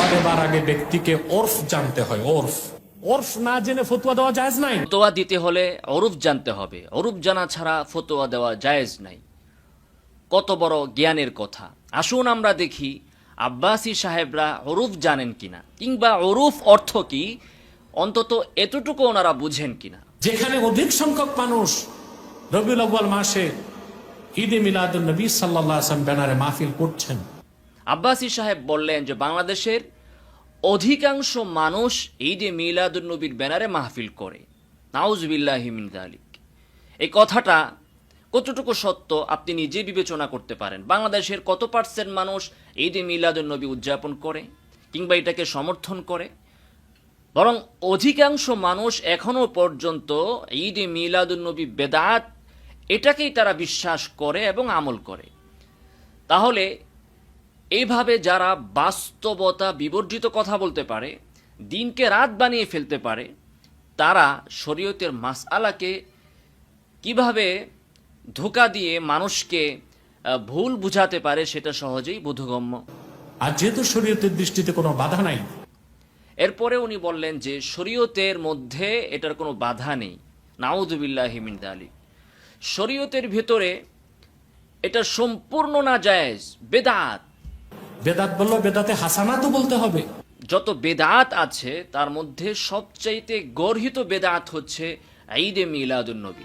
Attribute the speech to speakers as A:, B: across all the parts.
A: ফতোয়া দেবার আগে ব্যক্তিকে ওরফ জানতে হয় ওরফ। ওরফ না জেনে ফতোয়া দেওয়া যায় নাই?
B: ফতোয়া দিতে হলে অরূপ জানতে হবে। অরূপ জানা ছাড়া ফতোয়া দেওয়া জায়েজ নাই। কত বড় জ্ঞানের কথা। আসুন আমরা দেখি আব্বাসী সাহেবরা অরূপ জানেন কিনা কিংবা অরূপ অর্থ কি অন্তত এতটুকু ওনারা বুঝেন কিনা।
A: যেখানে অধিক সংখ্যক মানুষ রবিউল আব্বাল মাসে ঈদে মিলাদুল নবী সাল্লাহ আসলাম ব্যানারে মাহফিল করছেন
B: আব্বাসী সাহেব বললেন যে বাংলাদেশের অধিকাংশ মানুষ ঈদে মিলাদুন্নবীর ব্যানারে মাহফিল করে। নাউজবিল্লাহিমিন আলিক এই কথাটা কতটুকু সত্য আপনি নিজে বিবেচনা করতে পারেন। বাংলাদেশের কত পার্সেন্ট মানুষ ঈদে মিলাদুন্নবী উদযাপন করে কিংবা এটাকে সমর্থন করে? বরং অধিকাংশ মানুষ এখনও পর্যন্ত ঈদে মিলাদুন্নবী বেদাত এটাকেই তারা বিশ্বাস করে এবং আমল করে। তাহলে এইভাবে যারা বাস্তবতা বিবর্জিত কথা বলতে পারে দিনকে রাত বানিয়ে ফেলতে পারে তারা শরীয়তের মাসআলাকে কীভাবে ধোকা দিয়ে মানুষকে ভুল বুঝাতে পারে সেটা সহজেই বোধগম্য।
A: আর যেহেতু শরীয়তের দৃষ্টিতে কোনো বাধা নাই
B: এরপরে উনি বললেন যে শরীয়তের মধ্যে এটার কোনো বাধা নেই। নাউদুবিল্লাহ মিন আলী শরীয়তের ভেতরে এটা সম্পূর্ণ না জায়েজ বেদাত।
A: বেদাত বলল, বেদাতে হাসানাতও বলতে হবে।
B: যত বেদাত আছে, তার মধ্যে সবচাইতে গর্হিত বেদাত হচ্ছে ঈদে মিলাদুন্নবী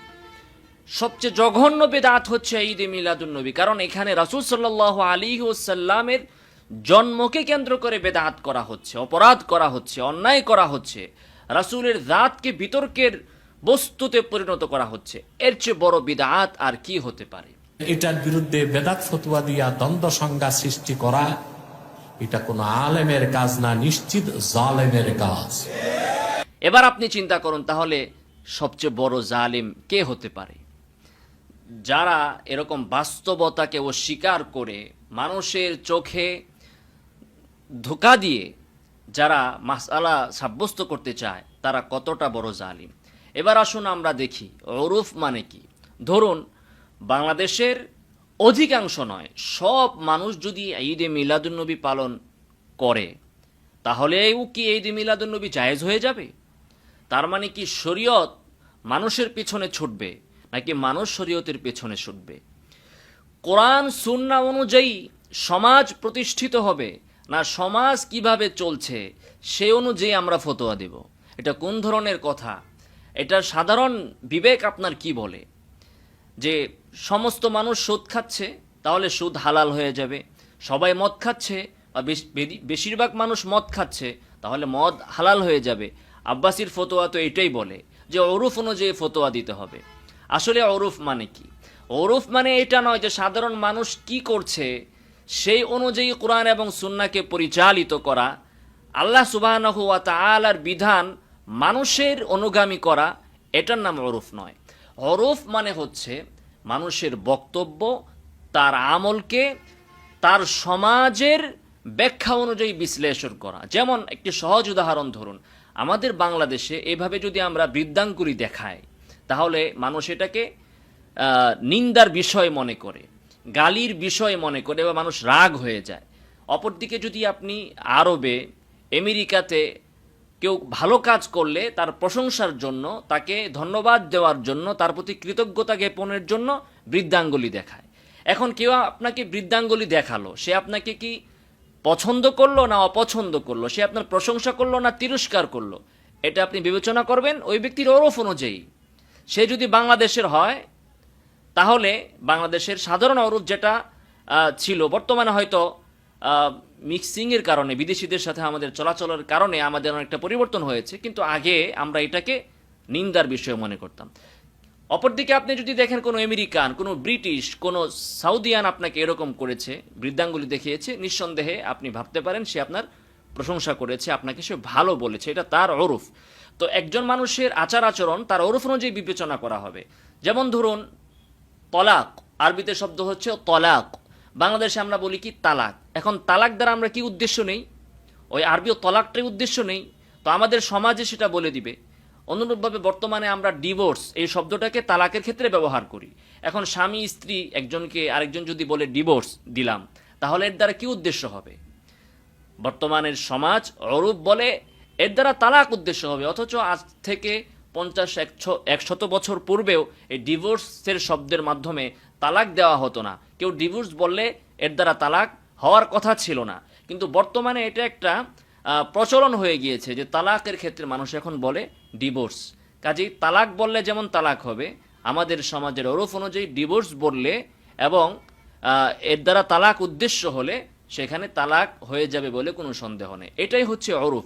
B: সবচেয়ে জঘন্য বেদাত হচ্ছে ঈদে মিলাদুন্নবী কারণ এখানে রাসূল সাল্লাল্লাহু আলাইহি ওয়াসাল্লামের জন্মকে কেন্দ্র করে বেদাত করা হচ্ছে, অপরাধ করা হচ্ছে, অন্যায় করা হচ্ছে, রাসূলের জাতকে বিতর্কের বস্তুতে পরিণত করা হচ্ছে। এর চেয়ে বড় বিদাত আর কি হতে পারে?
A: এটার বিরুদ্ধে বেদাত ফতুয়া দিয়া দ্বন্দ্ব সংজ্ঞা সৃষ্টি করা, এটা কোনো আলেমের কাজ না, নিশ্চিত জালেমের কাজ।
B: এবার আপনি চিন্তা করুন, তাহলে সবচেয়ে বড় জালিম কে হতে পারে? যারা এরকম বাস্তবতাকে অস্বীকার করে মানুষের চোখে ধোকা দিয়ে যারা মাসালা সাব্যস্ত করতে চায়, তারা কতটা বড় জালিম? এবার আসুন আমরা দেখি, ওরুফ মানে কি? ধরুন বাংলাদেশের অধিকাংশ নয়, সব মানুষ যদি ঈদে মিলাদুন্নবী পালন করে, তাহলেও কি ঈদে মিলাদুন্নবী জায়েজ হয়ে যাবে? তার মানে কি শরীয়ত মানুষের পেছনে ছুটবে, নাকি মানুষ শরীয়তের পেছনে ছুটবে? কোরআন, সুন্না অনুযায়ী সমাজ প্রতিষ্ঠিত হবে, না সমাজ কীভাবে চলছে, সে অনুযায়ী আমরা ফতোয়া দেব। এটা কোন ধরনের কথা? এটা সাধারণ বিবেক আপনার কি বলে? যে সমস্ত মানুষ সুদ খাচ্ছে, তাহলে সুদ হালাল হয়ে যাবে। সবাই মদ খাচ্ছে, বা বেশ- বেশিরভাগ মানুষ মদ খাচ্ছে, তাহলে মদ হালাল হয়ে যাবে। আব্বাসির ফতোয়া তো এটাই বলে যে অরুফ অনুযায়ী ফতোয়া দিতে হবে। আসলে অরুফ মানে কি? অরুফ মানে এটা নয় যে সাধারণ মানুষ কি করছে, সেই অনুযায়ী কোরআন এবং সুন্নাকে পরিচালিত করা, আল্লাহ সুবাহ তালার বিধান মানুষের অনুগামী করা, এটার নাম অরুফ নয়। অরুফ মানে হচ্ছে মানুষের বক্তব্য, তার আমলকে, তার সমাজের ব্যাখ্যা অনুযায়ী বিশ্লেষণ করা। যেমন একটি সহজ উদাহরণ ধরুন, আমাদের বাংলাদেশে এভাবে যদি আমরা বৃদ্ধাঙ্কুরি দেখাই, তাহলে মানুষ এটাকে নিন্দার বিষয় মনে করে, গালির বিষয় মনে করে বা মানুষ রাগ হয়ে যায়। অপরদিকে যদি আপনি আরবে, আমেরিকাতে কেউ ভালো কাজ করলে তার প্রশংসার জন্য, তাকে ধন্যবাদ দেওয়ার জন্য, তার প্রতি কৃতজ্ঞতা জ্ঞাপনের জন্য বৃদ্ধাঙ্গুলি দেখায়। এখন কেউ আপনাকে বৃদ্ধাঙ্গুলি দেখাল, সে আপনাকে কি পছন্দ করল না অপছন্দ করল? সে আপনার প্রশংসা করল না তিরস্কার করল? এটা আপনি বিবেচনা করবেন ওই ব্যক্তির ওরফ অনুযায়ী। সে যদি বাংলাদেশের হয়, তাহলে বাংলাদেশের সাধারণ অরূপ যেটা ছিল, বর্তমানে হয়তো মিক্সিংয়ের কারণে, বিদেশিদের সাথে আমাদের চলাচলের কারণে আমাদের অনেকটা পরিবর্তন হয়েছে, কিন্তু আগে আমরা এটাকে নিন্দার বিষয় মনে করতাম। অপরদিকে আপনি যদি দেখেন কোনো আমেরিকান, কোনো ব্রিটিশ, কোনো সাউদিয়ান আপনাকে এরকম করেছে, বৃদ্ধাঙ্গুলি দেখিয়েছে, নিঃসন্দেহে আপনি ভাবতে পারেন সে আপনার প্রশংসা করেছে, আপনাকে সে ভালো বলেছে, এটা তার ওরফ তো একজন মানুষের আচার আচরণ, তার ওরফ অনুযায়ী বিবেচনা করা হবে। যেমন ধরুন, তলাক, আরবিতে শব্দ হচ্ছে তলাক। বাংলাদেশে আমরা বলি কি তালাক। এখন তালাক দ্বারা আমরা কি উদ্দেশ্য নেই? ওই আরবীয় তলাকটাই উদ্দেশ্য নেই। তো আমাদের সমাজে সেটা বলে দিবে। অনুরূপভাবে বর্তমানে আমরা ডিভোর্স এই শব্দটাকে তালাকের ক্ষেত্রে ব্যবহার করি। এখন স্বামী, স্ত্রী, একজনকে আরেকজন যদি বলে ডিভোর্স দিলাম, তাহলে এর দ্বারা কি উদ্দেশ্য হবে? বর্তমানের সমাজ অরূপ বলে এর দ্বারা তালাক উদ্দেশ্য হবে। অথচ আজ থেকে পঞ্চাশ একশো একশত বছর পূর্বেও এই ডিভোর্সের শব্দের মাধ্যমে তালাক দেওয়া হতো না। কেউ ডিভোর্স বললে এর দ্বারা তালাক হওয়ার কথা ছিল না। কিন্তু বর্তমানে এটা একটা প্রচলন হয়ে গিয়েছে যে তালাকের ক্ষেত্রে মানুষ এখন বলে ডিভোর্স কাজেই তালাক বললে যেমন তালাক হবে, আমাদের সমাজের ওরফ অনুযায়ী ডিভোর্স বললে এবং এর দ্বারা তালাক উদ্দেশ্য হলে সেখানে তালাক হয়ে যাবে বলে কোনো সন্দেহ নেই। এটাই হচ্ছে অরুফ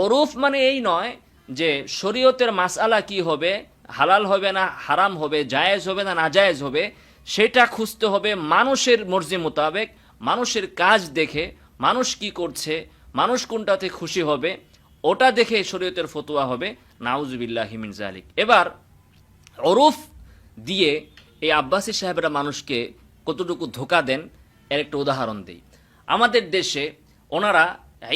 B: অরুফ মানে এই নয় যে শরীয়তের মাসআলা কি হবে, হালাল হবে না, হারাম হবে, জায়েজ হবে না, নাজায়েজ হবে সেটা খুঁজতে হবে মানুষের মর্জি মোতাবেক, মানুষের কাজ দেখে, মানুষ কি করছে, মানুষ কোনটাতে খুশি হবে, ওটা দেখে শরীয়তের ফতোয়া হবে, নাউজুবিল্লাহ হিমিন জালিক এবার অরুফ দিয়ে এই আব্বাসী সাহেবরা মানুষকে কতটুকু ধোকা দেন, এর একটা উদাহরণ দিই। আমাদের দেশে ওনারা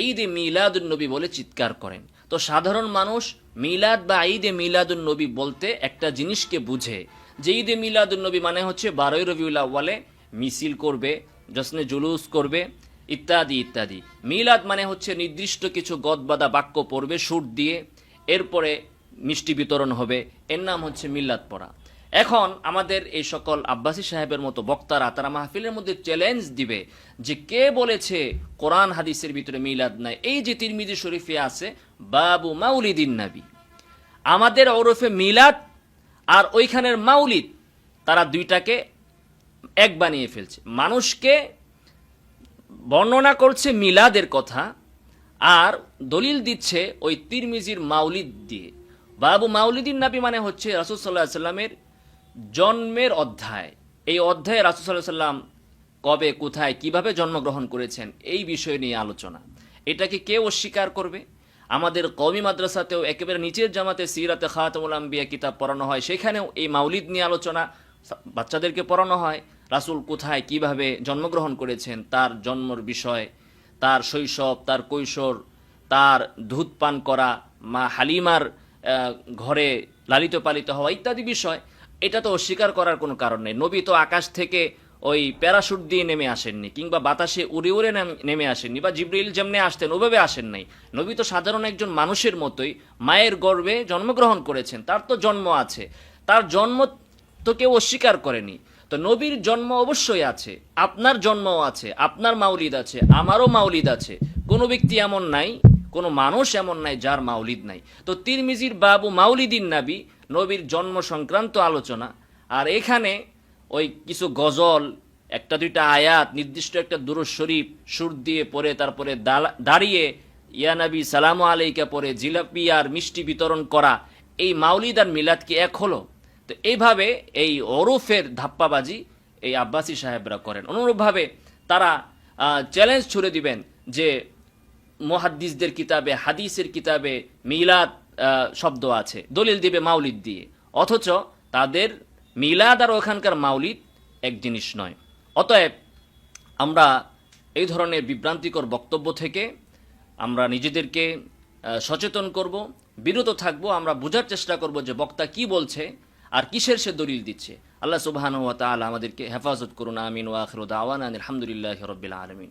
B: ঈদে মিলাদুন নবী বলে চিৎকার করেন। তো সাধারণ মানুষ মিলাদ বা ঈদে মিলাদুন নবী বলতে একটা জিনিসকে বুঝে যে ঈদে মিলাদুন নবী মানে হচ্ছে বারোই রবিউল আউ্বালে মিছিল করবে জশ্নে জুলুস করবে, ইত্যাদি ইত্যাদি। মিলাদ মানে হচ্ছে নির্দিষ্ট কিছু গদবাদা বাক্য পড়বে, সুর দিয়ে, এরপরে মিষ্টি বিতরণ হবে। এর নাম হচ্ছে মিল্লাত পড়া। এখন আমাদের এই সকল আব্বাসী সাহেবের মতো বক্তারা তারা মাহফিলের মধ্যে চ্যালেঞ্জ দিবে যে কে বলেছে কোরআন হাদিসের ভিতরে মিলাদ নাই। এই যে তিরমিজি শরীফে আছে, বাবু মাউলিদিন নাবি। আমাদের ওরফে মিলাদ আর ওইখানের মাউলিদ, তারা দুইটাকে এক বানিয়ে ফেলছে। মানুষকে বর্ণনা করছে মিলাদের কথা, আর দলিল দিচ্ছে ওই তিরমিজির মাউলিদ দিয়ে। বাবু মাউলিদিন নাবি মানে হচ্ছে রাসুল সাল্লাহ সাল্লামের জন্মের অধ্যায়। এই অধ্যায়ে রাসুল সাল্লাহ সাল্লাম কবে, কোথায়, কীভাবে জন্মগ্রহণ করেছেন, এই বিষয় নিয়ে আলোচনা। এটাকে কে অস্বীকার করবে? আমাদের কওমি মাদ্রাসাতেও একেবারে নিচের জামাতে সিরাতে খাতামুল আম্বিয়া কিতাব পড়ানো হয়। সেখানেও এই মাউলিদ নিয়ে আলোচনা বাচ্চাদেরকে পড়ানো হয়। রাসূল কোথায় কীভাবে জন্মগ্রহণ করেছেন, তার জন্মর বিষয়, তার শৈশব, তার কৈশোর, তার দুধ পান করা, মা হালিমার ঘরে লালিত পালিত হওয়া ইত্যাদি বিষয়, এটা তো অস্বীকার করার কোনো কারণ নেই। নবী তো আকাশ থেকে ওই প্যারাশুট দিয়ে নেমে আসেননি, কিংবা বাতাসে উড়ে উড়ে নেমে আসেননি, বা জিব্রিল যেমনি আসতেন ওভাবে আসেন নাই। নবী তো সাধারণ একজন মানুষের মতোই মায়ের গর্ভে জন্মগ্রহণ করেছেন, তার তো জন্ম আছে। তার জন্ম তো কেউ অস্বীকার করেনি। তো নবীর জন্ম অবশ্যই আছে, আপনার জন্মও আছে, আপনার মাউলিদ আছে, আমারও মাউলিদ আছে। কোনো ব্যক্তি এমন নাই, কোনো মানুষ এমন নাই যার মাউলিদ নাই। তো তিরমিজির বাবু মাউলিদিন নাবি, নবীর জন্ম সংক্রান্ত আলোচনা, আর এখানে ওই কিছু গজল, একটা দুইটা আয়াত, নির্দিষ্ট একটা দুরুদ শরীফ, সুর দিয়ে পরে তারপরে দাঁড়িয়ে ইয়ানাবি সালামু আলাইকা পরে জিলাপি আর মিষ্টি বিতরণ করা, এই মাউলিদ আর মিলাদ কি এক হলো? তো এইভাবে এই ওরফের ধাপ্পাবাজি এই আব্বাসী সাহেবরা করেন। অনুরূপভাবে তারা চ্যালেঞ্জ ছুড়ে দিবেন যে মুহাদ্দিসদের কিতাবে, হাদিসের কিতাবে মিলাদ শব্দ আছে। দলিল দিবে মাউলিদ দিয়ে। অথচ তাদের মিলাদ আর ওখানকার মাউলিদ এক জিনিস নয়। অতএব আমরা এই ধরনের বিভ্রান্তিকর বক্তব্য থেকে আমরা নিজেদেরকে সচেতন করব, বিরত থাকব, আমরা বোঝার চেষ্টা করব যে বক্তা কি বলছে আর কিসের সে দলিল দিচ্ছে। আল্লাহ সুবহানাহু ওয়া তাআলা আমাদেরকে হেফাজত করুন, আমিন, ওয়া আখিরু দাওয়ানা আলহামদুলিল্লাহি রাব্বিল আলামিন।